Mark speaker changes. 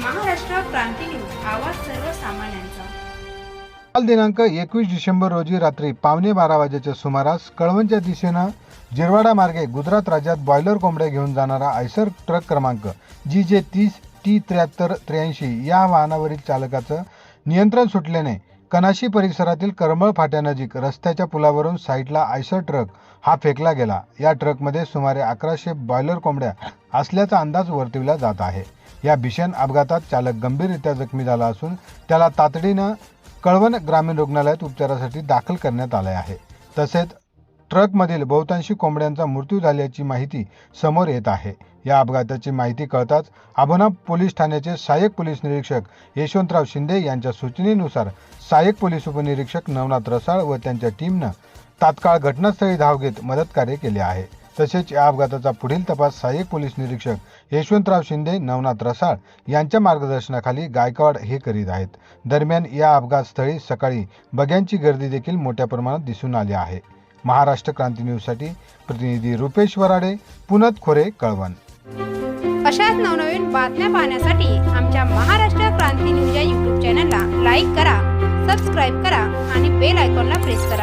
Speaker 1: क्रांती news आवाज सर्वसामान्यांचा.
Speaker 2: काल दिनांक एकवीस डिसेंबर रोजी रात्री पावणे बारा वाजेच्या सुमारास कळवणच्या दिशेनं जिरवाडा मार्गे गुजरात राज्यात बॉयलर कोंबड्या घेऊन जाणारा आयसर ट्रक क्रमांक जी जे तीस टी त्र्याहत्तर त्र्याऐंशी या वाहनावरील चालकाचं नियंत्रण सुटल्याने कनाशी परिसरातील करमळ फाट्यानजीक रस्त्याच्या पुलावरून साईडला आयसर ट्रक हा फेकला गेला. या ट्रकमध्ये सुमारे अकराशे बॉयलर कोंबड्या असल्याचा अंदाज वर्तविला जात आहे. या भीषण अपघातात चालक गंभीररित्या जखमी झाला असून त्याला तातडीनं कळवण ग्रामीण रुग्णालयात उपचारासाठी दाखल करण्यात आले आहे. तसेच ट्रकमधील बहुतांशी कोंबड्यांचा मृत्यू झाल्याची माहिती समोर येत आहे. या अपघाताची माहिती कळताच आभोना पोलीस ठाण्याचे सहाय्यक पोलीस निरीक्षक यशवंतराव शिंदे यांच्या सूचनेनुसार सहाय्यक पोलीस उपनिरीक्षक नवनाथ रसाळ व त्यांच्या टीमनं तात्काळ घटनास्थळी धाव घेत मदत कार्य केले आहे. तसेच या अपघाताचा पुढील तपास सहाय्यक पोलीस निरीक्षक यशवंतराव शिंदे नवनाथ रसाळ यांच्या मार्गदर्शनाखाली गायकवाड हे करीत आहेत. दरम्यान या अपघात स्थळी सकाळी बग्यांची गर्दी देखील मोठ्या प्रमाणात दिसून आली आहे. महाराष्ट्र क्रांती न्यूजसाठी प्रतिनिधी रुपेश वराडे पुनत खोरे कळवण.
Speaker 1: अशाच नवनवीन बातम्या पाहण्यासाठी आमच्या महाराष्ट्र क्रांती न्यूज या यूट्यूब चॅनलला लाईक करा सबस्क्राईब करा आणि बेल आयकॉनला प्रेस करा.